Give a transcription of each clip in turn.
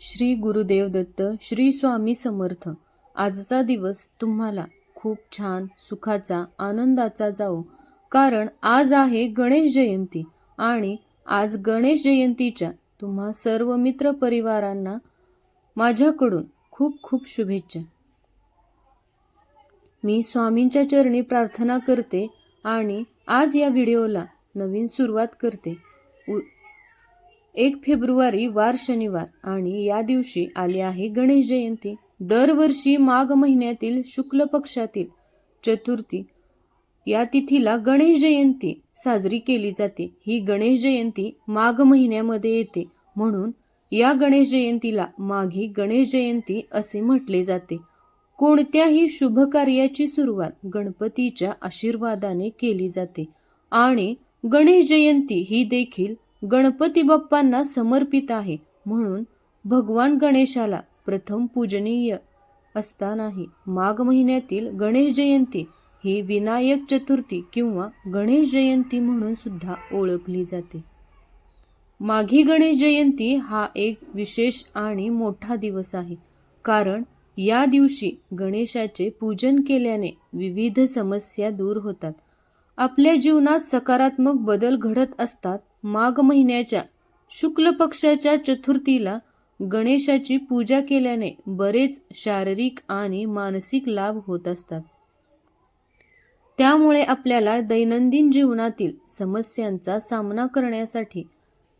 श्री गुरुदेव दत्त श्री स्वामी समर्थ. आजचा दिवस तुम्हाला खूप छान सुखाचा आनंदाचा जाओ कारण आज आहे गणेश जयंती आणि आज गणेश जयंतीच्या तुम्हा सर्व मित्र परिवारांना माझ्याकडून खूप खूप शुभेच्छा. मी स्वामींच्या चरणी प्रार्थना करते आणि आज या व्हिडिओला नवीन सुरुवात करते. उ एक फेब्रुवारी वार शनिवार आणि या दिवशी आली आहे गणेश जयंती. दरवर्षी माघ महिन्यातील शुक्ल पक्षातील चतुर्थी. या तिथीला गणेश जयंती साजरी केली जाते. ही गणेश जयंती माघ महिन्यामध्ये येते. म्हणून या गणेश जयंतीला माघी गणेश जयंती असे म्हटले जाते. कोणत्याही शुभ कार्याची सुरुवात गणपतीच्या आशीर्वादाने केली जाते. आणि गणेश जयंती ही देखील गणपती बाप्पांना समर्पित आहे. म्हणून भगवान गणेशाला प्रथम पूजनीय असतानाही माघ महिन्यातील गणेश जयंती ही विनायक चतुर्थी किंवा गणेश जयंती म्हणून सुद्धा ओळखली जाते. माघी गणेश जयंती हा एक विशेष आणि मोठा दिवस आहे. कारण या दिवशी गणेशाचे पूजन केल्याने विविध समस्या दूर होतात. आपल्या जीवनात सकारात्मक बदल घडत असतात माघ महिन्याच्या शुक्ल पक्षाच्या चतुर्थीला गणेशाची पूजा केल्याने बरेच शारीरिक आणि मानसिक लाभ होत असतात. त्यामुळे आपल्याला दैनंदिन जीवनातील समस्यांचा सामना करण्यासाठी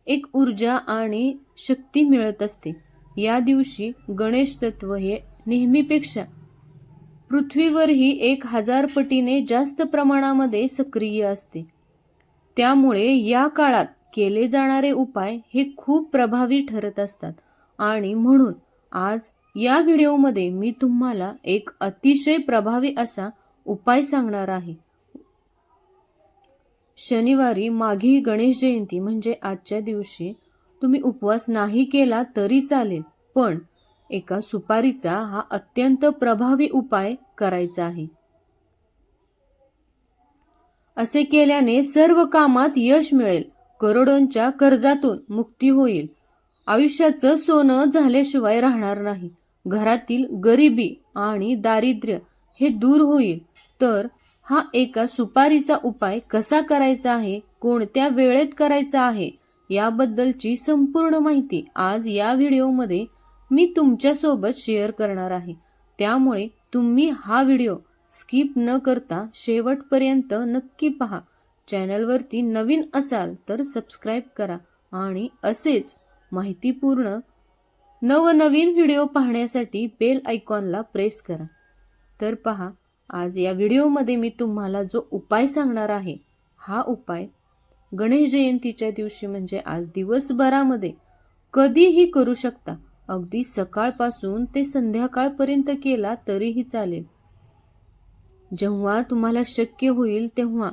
एक ऊर्जा आणि शक्ती मिळत असते. या दिवशी गणेश तत्व हे नेहमीपेक्षा पृथ्वीवरही एक हजार पटीने जास्त प्रमाणामध्ये सक्रिय असते. त्यामुळे या काळात केले जाणारे उपाय हे खूप प्रभावी ठरत असतात. आणि म्हणून आज या व्हिडिओमध्ये मी तुम्हाला एक अतिशय प्रभावी असा उपाय सांगणार आहे. शनिवारी माघी गणेश जयंती म्हणजे आजच्या दिवशी तुम्ही उपवास नाही केला तरी चालेल पण एका सुपारीचा हा अत्यंत प्रभावी उपाय करायचा आहे. असे केल्याने सर्व कामात यश मिळेल. करोडोंच्या कर्जातून मुक्ती होईल. आयुष्याचं सोनं झाल्याशिवाय राहणार नाही. घरातील गरिबी आणि दारिद्र्य हे दूर होईल. तर हा एका सुपारीचा उपाय कसा करायचा आहे? कोणत्या वेळेत करायचा आहे? याबद्दलची संपूर्ण माहिती आज या व्हिडिओमध्ये मी तुमच्यासोबत शेअर करणार आहे. त्यामुळे तुम्ही हा व्हिडिओ स्किप न करता शेवटपर्यंत नक्की पहा. चॅनलवरती नवीन असाल तर सबस्क्राईब करा आणि असेच माहितीपूर्ण नवनवीन व्हिडिओ पाहण्यासाठी बेल आयकॉनला प्रेस करा. तर पहा आज या व्हिडिओमध्ये मी तुम्हाला जो उपाय सांगणार आहे हा उपाय गणेश जयंतीच्या दिवशी म्हणजे आज दिवसभरामध्ये कधीही करू शकता. अगदी सकाळपासून ते संध्याकाळपर्यंत केला तरीही चालेल. जेव्हा तुम्हाला शक्य होईल तेव्हा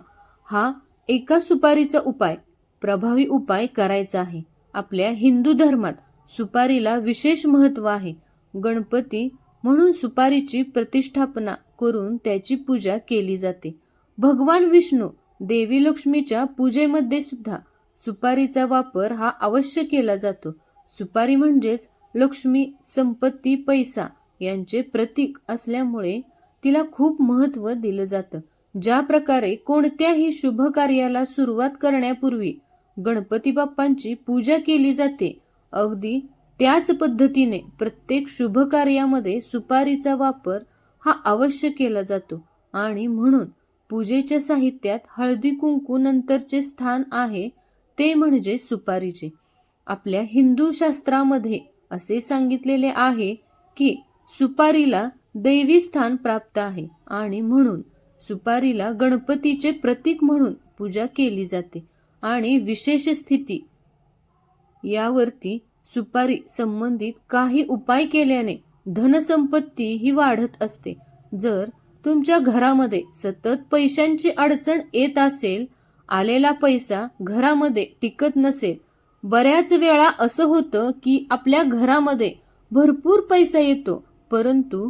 हा एका सुपारीचा उपाय प्रभावी उपाय करायचा आहे. आपल्या हिंदू धर्मात सुपारीला विशेष महत्त्व आहे. गणपती म्हणून सुपारीची प्रतिष्ठापना करून त्याची पूजा केली जाते. भगवान विष्णू देवी लक्ष्मीच्या पूजेमध्ये सुद्धा सुपारीचा वापर हा अवश्य केला जातो. सुपारी म्हणजेच लक्ष्मी संपत्ती पैसा यांचे प्रतीक असल्यामुळे तिला खूप महत्त्व दिलं जातं. ज्या प्रकारे कोणत्याही शुभ कार्याला सुरुवात करण्यापूर्वी गणपती बाप्पांची पूजा केली जाते अगदी त्याच पद्धतीने प्रत्येक शुभ कार्यामध्ये सुपारीचा वापर हा अवश्य केला जातो. आणि म्हणून पूजेच्या साहित्यात हळदी कुंकू नंतरचे स्थान आहे ते म्हणजे सुपारीचे. आपल्या हिंदू शास्त्रामध्ये असे सांगितलेले आहे की सुपारीला दैवी स्थान प्राप्त आहे आणि म्हणून सुपारीला गणपतीचे प्रतीक म्हणून पूजा केली जाते आणि विशेष स्थिती. यावरती सुपारी संबंधित काही उपाय केल्याने धनसंपत्ती ही वाढत असते. जर तुमच्या घरामध्ये सतत पैशांची अडचण येत असेल आलेला पैसा घरामध्ये टिकत नसेल बऱ्याच वेळा असं होतं की आपल्या घरामध्ये भरपूर पैसा येतो परंतु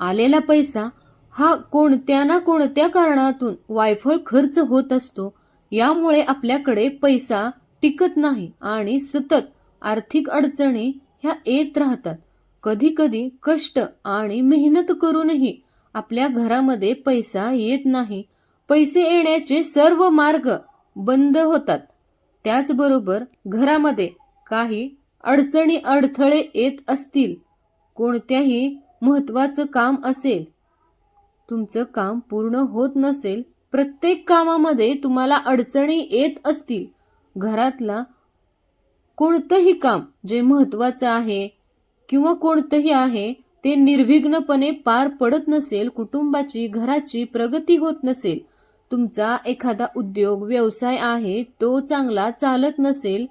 आलेला पैसा हा कोणत्या ना कोणत्या कारणातून वायफळ खर्च होत असतो यामुळे आपल्याकडे पैसा टिकत नाही आणि सतत आर्थिक अडचणी ह्या येत राहतात. कधी कधी कष्ट आणि मेहनत करूनही आपल्या घरामध्ये पैसा येत नाही. पैसे येण्याचे सर्व मार्ग बंद होतात. त्याचबरोबर घरामध्ये काही अडचणी अडथळे येत असतील. कोणत्याही महत्त्वाचं काम असेल तुमचं काम पूर्ण होत नसेल प्रत्येक कामामध्ये तुम्हाला अडचणी येत असतील. घरातला कोणतंही काम जे महत्त्वाचं आहे किंवा कोणतंही आहे ते निर्विघ्नपणे पार पडत नसेल कुटुंबाची घराची प्रगती होत नसेल तुमचा एखादा उद्योग व्यवसाय आहे तो चांगला चालत नसेल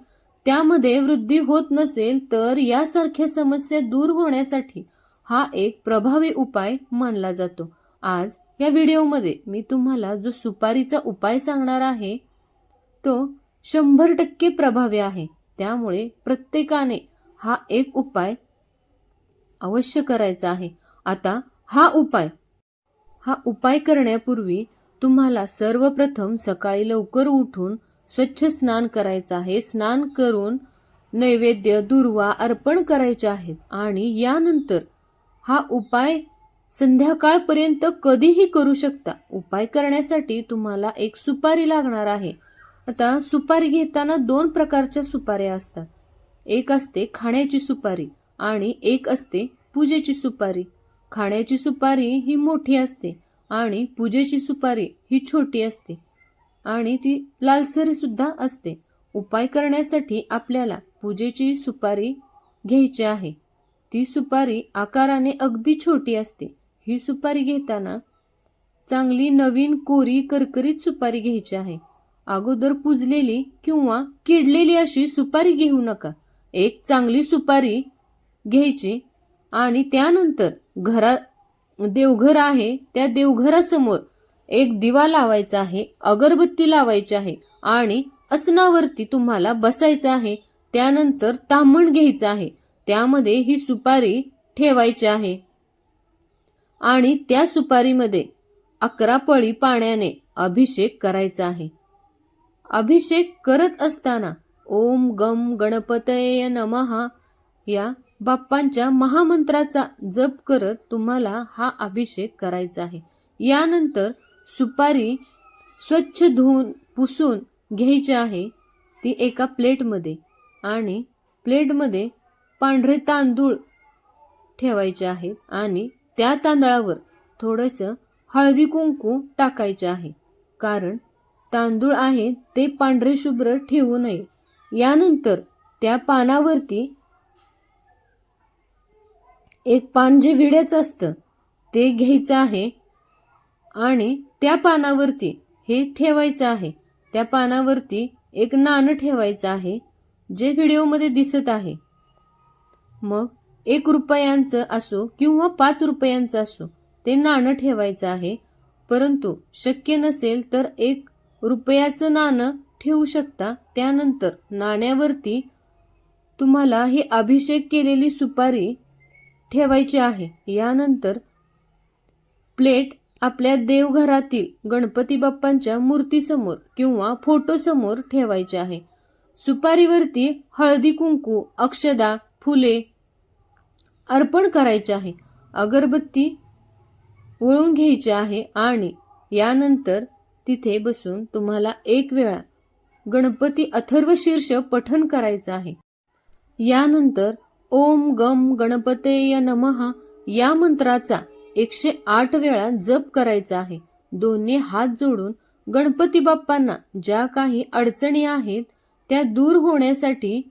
त्यामध्ये वृद्धी होत नसेल तर यासारख्या समस्या दूर होण्यासाठी हा एक प्रभावी उपाय मानला जातो. आज या व्हिडिओमध्ये मी तुम्हाला जो सुपारीचा उपाय सांगणार आहे तो शंभर टक्के प्रभावी आहे. त्यामुळे प्रत्येकाने हा एक उपाय अवश्य करायचा आहे. आता हा उपाय. हा उपाय करण्यापूर्वी तुम्हाला सर्वप्रथम सकाळी लवकर उठून स्वच्छ स्नान करायचं आहे. स्नान करून नैवेद्य दुर्वा अर्पण करायचे आहेत. आणि यानंतर हा उपाय संध्याकाळपर्यंत कधीही करू शकता. उपाय करण्यासाठी तुम्हाला एक सुपारी लागणार आहे. आता सुपारी घेताना दोन प्रकारच्या सुपाऱ्या असतात. एक असते खाण्याची सुपारी आणि एक असते पूजेची सुपारी. खाण्याची सुपारी ही मोठी असते आणि पूजेची सुपारी ही छोटी असते आणि ती लालसरीसुद्धा असते. उपाय करण्यासाठी आपल्याला पूजेची सुपारी घ्यायची आहे. ती सुपारी आकाराने अगदी छोटी असते. ही सुपारी घेताना चांगली नवीन कोरी करकरीत सुपारी घ्यायची आहे. अगोदर पुजलेली किंवा किडलेली अशी सुपारी घेऊ नका. एक चांगली सुपारी घ्यायची आणि त्यानंतर घरा देवघर आहे त्या देवघरासमोर एक दिवा लावायचा आहे अगरबत्ती लावायची आहे आणि असनावरती तुम्हाला बसायचं आहे. त्यानंतर तांबण घ्यायचं आहे. त्यामध्ये ही सुपारी ठेवायची आहे. आणि त्या सुपारीमध्ये अकरा पळी पाण्याने अभिषेक करायचा आहे. अभिषेक करत असताना ओम गम गणपतय नमहा या बाप्पांच्या महामंत्राचा जप करत तुम्हाला हा अभिषेक करायचा आहे. यानंतर सुपारी स्वच्छ धुवून पुसून घ्यायची आहे ती एका प्लेटमध्ये आणि प्लेटमध्ये पांढरे तांदूळ ठेवायचे आहेत आणि त्या तांदळावर थोडंसं हळदी कुंकू टाकायचे आहे. कारण तांदूळ आहे ते पांढरे शुभ्र ठेवू नये. यानंतर त्या पानावरती एक पान जे विड्याचं असतं ते घ्यायचं आहे आणि त्या पानावरती हे ठेवायचं आहे. त्या पानावरती एक नाणं ठेवायचं आहे जे व्हिडिओमध्ये दिसत आहे. मग एक रुपयांचं असो किंवा पाच रुपयांचं असो ते नाणं ठेवायचं आहे. परंतु शक्य नसेल तर एक रुपयाचं नाणं ठेवू शकता. त्यानंतर नाण्यावरती तुम्हाला हे अभिषेक केलेली सुपारी ठेवायची आहे. यानंतर प्लेट आपल्या देवघरातील गणपती बाप्पांच्या मूर्तीसमोर किंवा फोटोसमोर ठेवायचे आहे. सुपारीवरती हळदी कुंकू अक्षदा फुले अर्पण करायचे आहे. अगरबत्ती वळून घ्यायची आहे आणि यानंतर तिथे बसून तुम्हाला एक वेळा गणपती अथर्व शीर्ष पठन करायचं आहे. यानंतर ओम गम गणपतेय नमहा या मंत्राचा एकशे आठ वेळा जप करायचा आहे. दोन्ही हात जोडून गणपती बाप्पांना ज्या काही अडचणी आहेत त्या दूर होण्यासाठी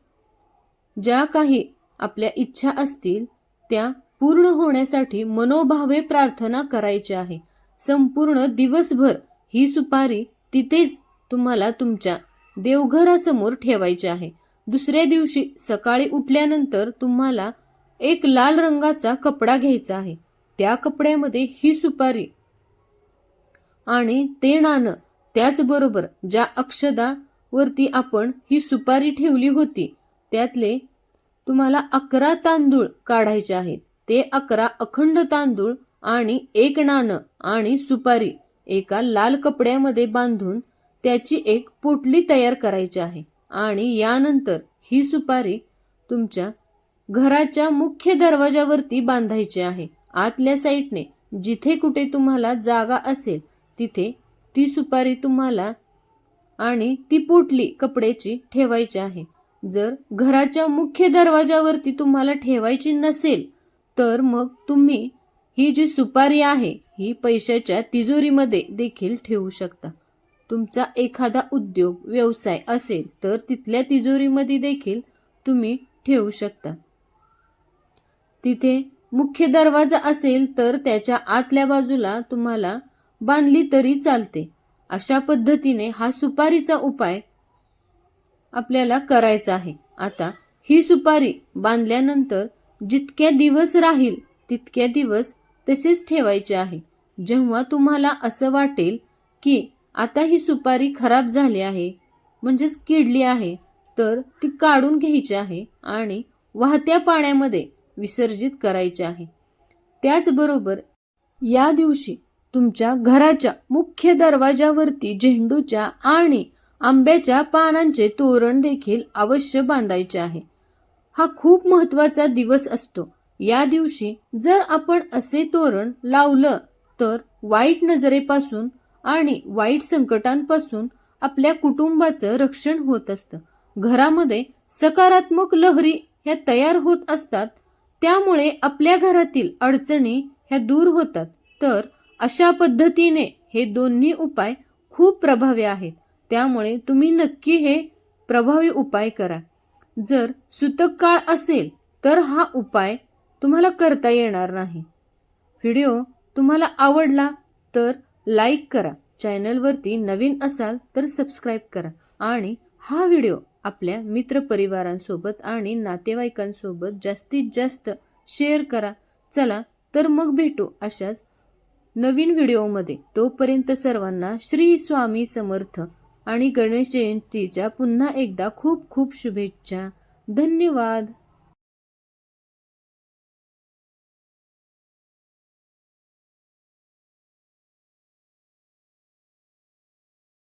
ज्या काही आपल्या इच्छा असतील त्या पूर्ण होण्यासाठी मनोभावे प्रार्थना करायची आहे. संपूर्ण दिवसभर ही सुपारी तिथेच तुम्हाला तुमच्या देवघरासमोर ठेवायची आहे. दुसऱ्या दिवशी सकाळी उठल्यानंतर तुम्हाला एक लाल रंगाचा कपडा घ्यायचा आहे. त्या कपड्यामध्ये ही सुपारी आणि ते नाणं त्याचबरोबर ज्या अक्षदावरती आपण ही सुपारी ठेवली होती त्यातले तुम्हाला अकरा तांदूळ काढायचे आहेत. ते अकरा अखंड तांदूळ आणि एक नाणं आणि सुपारी एका लाल कपड्यामध्ये बांधून त्याची एक पोटली तयार करायची आहे. आणि यानंतर ही सुपारी तुमच्या घराच्या मुख्य दरवाजावरती बांधायची आहे. आतल्या साईडने जिथे कुठे तुम्हाला जागा असेल तिथे ती सुपारी तुम्हाला आणि ती पोटली कपड्याची ठेवायची आहे. जर घराच्या मुख्य दरवाजावरती तुम्हाला ठेवायची नसेल तर मग तुम्ही ही जी सुपारी आहे ही पैशाच्या तिजोरीमध्ये देखील ठेवू शकता. तुमचा एखादा उद्योग व्यवसाय असेल तर तिथल्या तिजोरीमध्ये देखील तुम्ही ठेवू शकता. तिथे मुख्य दरवाजा असेल तर त्याच्या आतल्या बाजूला तुम्हाला बांधली तरी चालते. अशा पद्धतीने हा सुपारीचा उपाय आपल्याला करायचा आहे. आता ही सुपारी बांधल्यानंतर जितक्या दिवस राहील तितक्या दिवस तसेच ठेवायचे आहे. जेव्हा तुम्हाला असं वाटेल की आता ही सुपारी खराब झाली आहे म्हणजेच किडली आहे तर ती काढून घ्यायची आहे आणि वाहत्या पाण्यामध्ये विसर्जित करायचे आहे. त्याचबरोबर या दिवशी तुमच्या घराच्या मुख्य दरवाजावरती झेंडूच्या आणि आंब्याच्या पानांचे तोरण देखील अवश्य बांधायचे आहे. हा खूप महत्त्वाचा दिवस असतो. या दिवशी जर आपण असे तोरण लावलं तर वाईट नजरेपासून आणि वाईट संकटांपासून आपल्या कुटुंबाचं रक्षण होत असतं. घरामध्ये सकारात्मक लहरी ह्या तयार होत असतात. त्यामुळे आपल्या घरातील अडचणी ह्या दूर होतात. तर अशा पद्धतीने हे दोन्ही उपाय खूप प्रभावी आहेत. त्यामुळे तुम्ही नक्की हे प्रभावी उपाय करा. जर सुतक काळ असेल तर हा उपाय तुम्हाला करता येणार नाही. व्हिडिओ तुम्हाला आवडला तर लाईक करा. चॅनलवरती नवीन असाल तर सबस्क्राईब करा. आणि हा व्हिडिओ आपल्या मित्रपरिवारांसोबत आणि नातेवाईकांसोबत जास्तीत जास्त शेअर करा. चला तर मग भेटू अशाच नवीन व्हिडिओमध्ये. तोपर्यंत सर्वांना श्री स्वामी समर्थ. आणि गणेश जयंतीच्या पुन्हा एकदा खूप खूप शुभेच्छा. धन्यवाद.